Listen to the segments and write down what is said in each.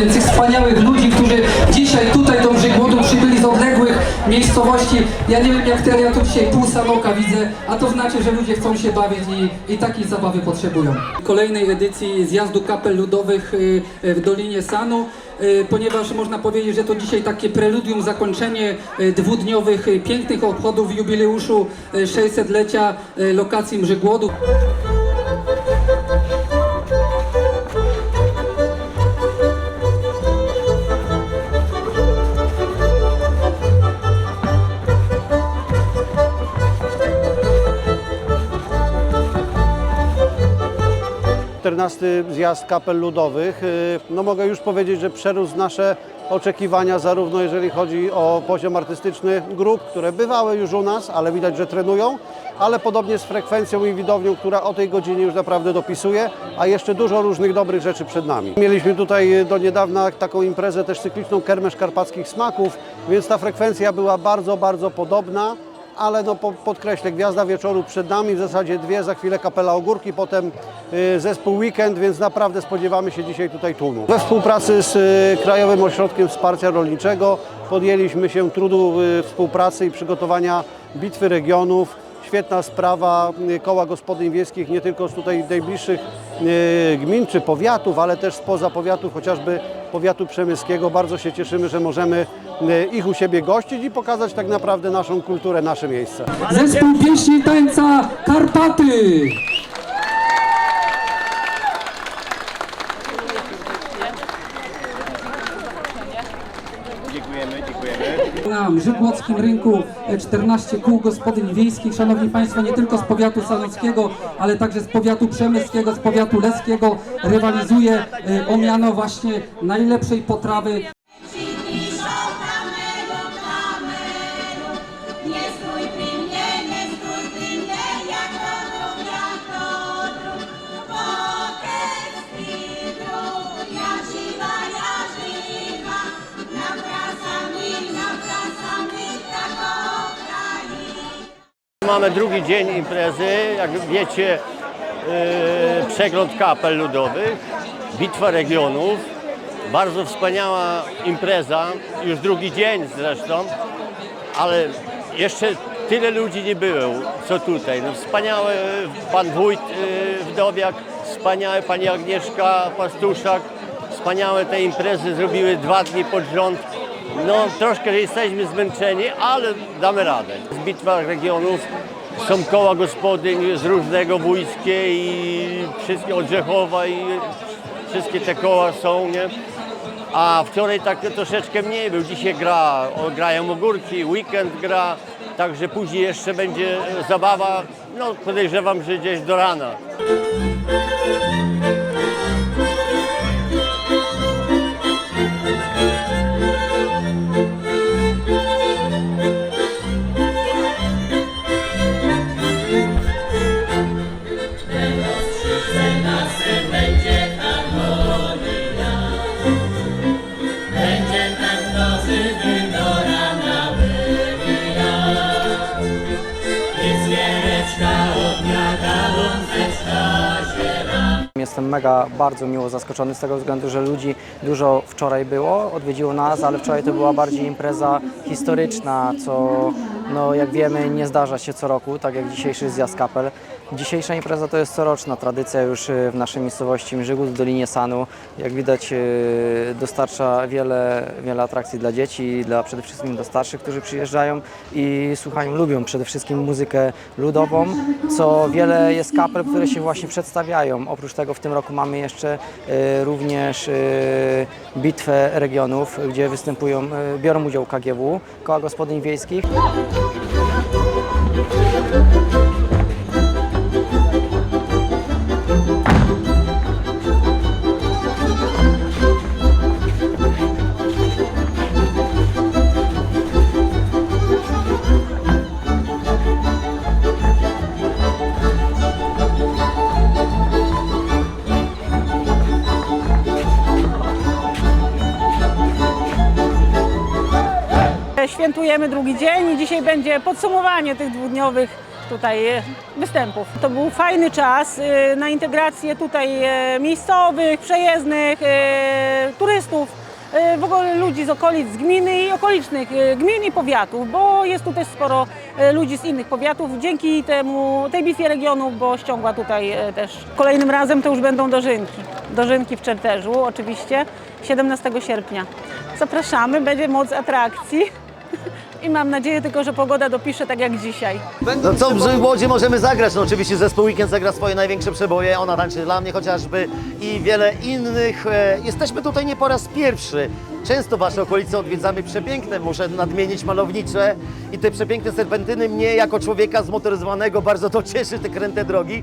Więc tych wspaniałych ludzi, którzy dzisiaj tutaj do Mrzygłodu przybyli z odległych miejscowości. Ja nie wiem jak ale ja tu dzisiaj pół Sanoka widzę, a to znaczy, że ludzie chcą się bawić i, i takiej zabawy potrzebują. Kolejnej edycji zjazdu kapel ludowych y, y, w Dolinie Sanu. y, Ponieważ można powiedzieć, że to dzisiaj takie preludium, zakończenie dwudniowych pięknych obchodów jubileuszu y, 600-lecia y, lokacji Mrzygłodu. 14 zjazd kapel ludowych. Y, No mogę już powiedzieć, że przerósł nasze oczekiwania, zarówno jeżeli chodzi o poziom artystyczny grup, które bywały już u nas, ale widać, że trenują, ale podobnie z frekwencją i widownią, która o tej godzinie już naprawdę dopisuje, a jeszcze dużo różnych dobrych rzeczy przed nami. Mieliśmy tutaj do niedawna taką imprezę też cykliczną Kermesz Karpackich Smaków, więc ta frekwencja była bardzo, bardzo podobna ale no, po- podkreślę, Gwiazda Wieczoru przed nami, w zasadzie dwie, za chwilę Kapela Ogórki, potem y, zespół Weekend, więc naprawdę spodziewamy się dzisiaj tutaj tłumu. We współpracy z y, Krajowym Ośrodkiem Wsparcia Rolniczego podjęliśmy się trudu y, współpracy i przygotowania Bitwy Regionów. Świetna sprawa koła gospodyń wiejskich, nie tylko z tutaj najbliższych gmin czy powiatów, ale też spoza powiatów, chociażby powiatu przemyskiego. Bardzo się cieszymy, że możemy y, ich u siebie gościć i pokazać tak naprawdę naszą kulturę, nasze miejsce. Zespół pieśni tańca Karpaty! Dziękujemy, dziękujemy. Na Mrzygłockim rynku e, 14 kół gospodyń wiejskich. Szanowni Państwo, nie tylko z powiatu sanockiego, ale także z powiatu przemyskiego, z powiatu leskiego rywalizuje e, o miano właśnie najlepszej potrawy Mamy drugi dzień imprezy, jak wiecie, yy, przegląd kapel ludowych, bitwa regionów. Bardzo wspaniała impreza, już drugi dzień zresztą, ale jeszcze tyle ludzi nie było, co tutaj. No, wspaniały pan wójt yy, Wdowiak, wspaniały pani Agnieszka Pastuszak, wspaniałe te imprezy zrobiły dwa dni pod rząd. No troszkę jesteśmy zmęczeni, ale damy radę. Bitwach regionów są koła gospodyń z różnego wójskie i wszystkie od Rzechowa i wszystkie te koła są, nie? A wczoraj tak troszeczkę mniej był. Dzisiaj gra, grają ogórki, weekend gra, także później jeszcze będzie zabawa. No podejrzewam, że gdzieś do rana. Mega bardzo miło zaskoczony z tego względu, że ludzi dużo wczoraj było, odwiedziło nas, ale wczoraj to była bardziej impreza historyczna, co no, jak wiemy nie zdarza się co roku, tak jak dzisiejszy zjazd kapel. Dzisiejsza impreza to jest coroczna tradycja już y, w naszej miejscowości Mrzygłód w Dolinie Sanu. Jak widać y, dostarcza wiele, wiele atrakcji dla dzieci, dla przede wszystkim dla starszych, którzy przyjeżdżają i słuchają, lubią przede wszystkim muzykę ludową, co wiele jest kapel, które się właśnie przedstawiają. Oprócz tego w tym roku mamy jeszcze y, również bitwę regionów, gdzie występują, biorą udział KGW, Koła Gospodyń Wiejskich. Thank you. Świętujemy drugi dzień i dzisiaj będzie podsumowanie tych dwudniowych tutaj e, występów. To był fajny czas e, na integrację tutaj e, miejscowych, przejezdnych, turystów, w ogóle ludzi z okolic z gminy i okolicznych gmin i powiatów, bo jest tu też sporo ludzi z innych powiatów dzięki temu, tej bitwie regionów, bo ściągła tutaj też. Kolejnym razem to już będą dożynki. Dożynki w Czerterzu oczywiście 17 sierpnia. Zapraszamy, będzie moc atrakcji. I mam nadzieję tylko, że pogoda dopisze tak jak dzisiaj. No co w Łodzi możemy zagrać? No oczywiście zespół Weekend zagra swoje największe przeboje, ona tańczy dla mnie chociażby i wiele innych. E, Jesteśmy tutaj nie po raz pierwszy. Często Wasze okolice odwiedzamy przepiękne, muszę nadmienić malownicze i te przepiękne serpentyny mnie jako człowieka zmotoryzowanego bardzo to cieszy, te kręte drogi.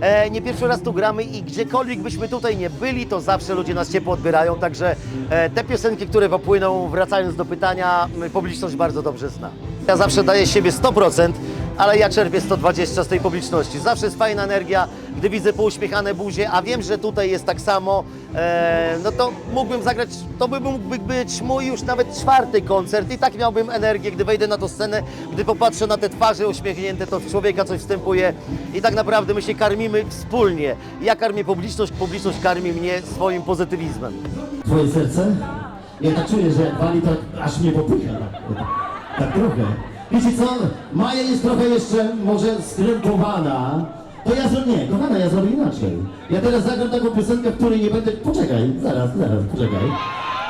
E, nie pierwszy raz tu gramy i gdziekolwiek byśmy tutaj nie byli, to zawsze ludzie nas ciepło odbierają, także e, te piosenki, które popłyną, wracając do pytania, publiczność bardzo dobrze zna. Ja zawsze daję siebie 100%, ale ja czerpię 120 z tej publiczności. Zawsze jest fajna energia, gdy widzę pouśmiechane buzie, a wiem, że tutaj jest tak samo, e, no to mógłbym zagrać, to by mógłby być mój już nawet czwarty koncert i tak miałbym energię, gdy wejdę na tę scenę, gdy popatrzę na te twarze uśmiechnięte, to w człowieka coś wstępuje i tak naprawdę my się karmimy wspólnie. Ja karmię publiczność, publiczność karmi mnie swoim pozytywizmem. Twoje serce? Ja tak czuję, że wali, to aż mnie popycha. Tak, tak trochę. Wiecie co? Maja jest trochę jeszcze może skrępowana. To ja zrobię, nie, kochana, ja zrobię inaczej. Ja teraz zagram taką piosenkę, w której nie będę... Poczekaj, zaraz, zaraz, poczekaj.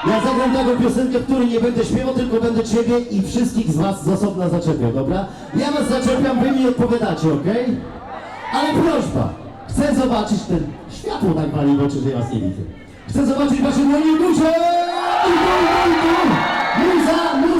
Ja zagram taką piosenkę, w której nie będę śpiewał, tylko będę Ciebie i wszystkich z Was z osobna zaczepiał, dobra? Ja Was zaczepiam, Wy mi odpowiadacie, okej? Ale prośba, chcę zobaczyć ten światło tak wali w oczy, że ja Was nie widzę. Chcę zobaczyć Wasze duże! I tu! Muza, muza, muza!